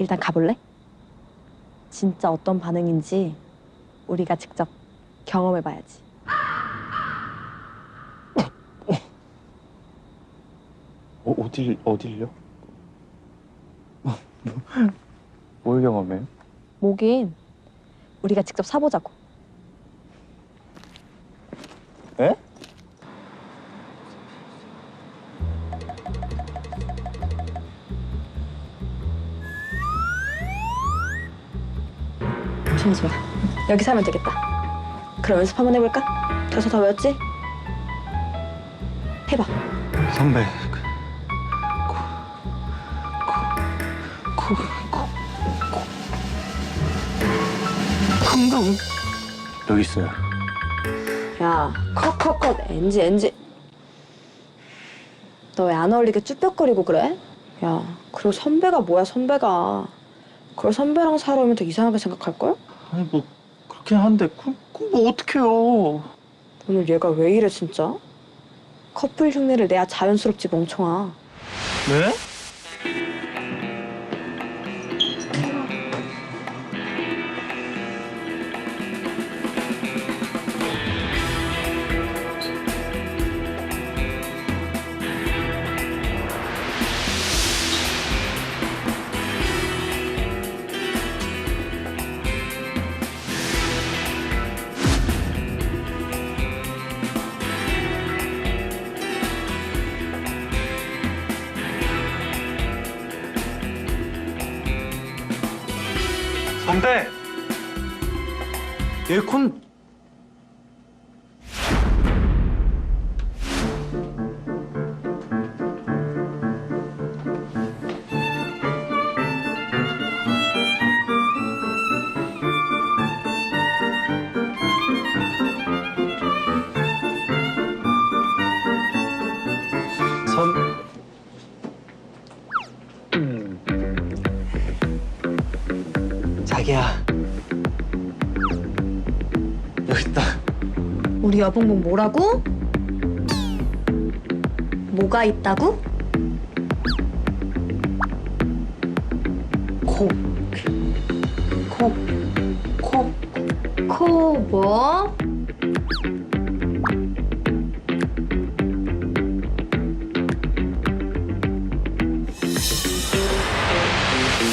일단 가볼래? 진짜 어떤 반응인지 우리가 직접 경험해봐야지. 어, 어딜 어딜요? 뭘 경험해요? 뭐긴 우리가 직접 사보자고. 에? 좋아 좋아. 여기 사면 되겠다. 그럼 연습 한번 해볼까? 가서 다 외웠지? 해봐. 선배 그, 코, 코, 코, 여기 있어요. 야, 컷컷컷 엔지 엔지. 너 왜 안 어울리게 쭈뼛거리고 그래? 야, 그리고 선배가 뭐야 선배가. 그걸 선배랑 살아오면 더 이상하게 생각할걸? 아니 뭐 그렇긴 한데 그뭐 어떡해요? 오늘 얘가 왜 이래 진짜? 커플 흉내를 내야 자연스럽지 멍청아. 네? 선배 에어컨 자기야 여기 있다 우리 여봉봉 뭐라고? 뭐가 있다고? 코 코, 코. 코 뭐?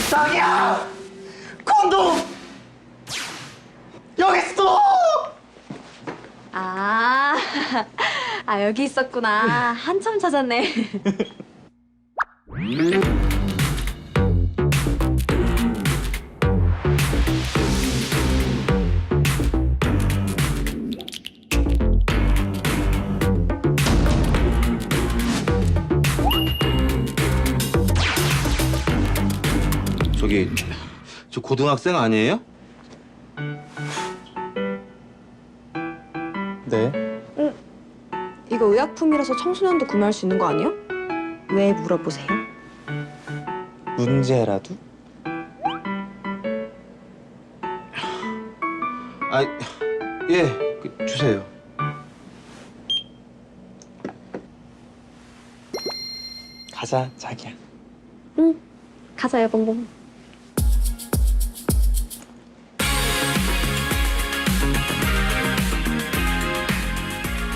자기야! 콘돔! 여기 있어! 아, 아 여기 있었구나. 한참 찾았네. 저기 저 고등학생 아니에요? 네 이거 의약품이라서 청소년도 구매할 수 있는 거 아니야? 왜 물어보세요? 문제라도? 아, 예, 그, 주세요. 가자 자기야 응. 가자 여봉봉.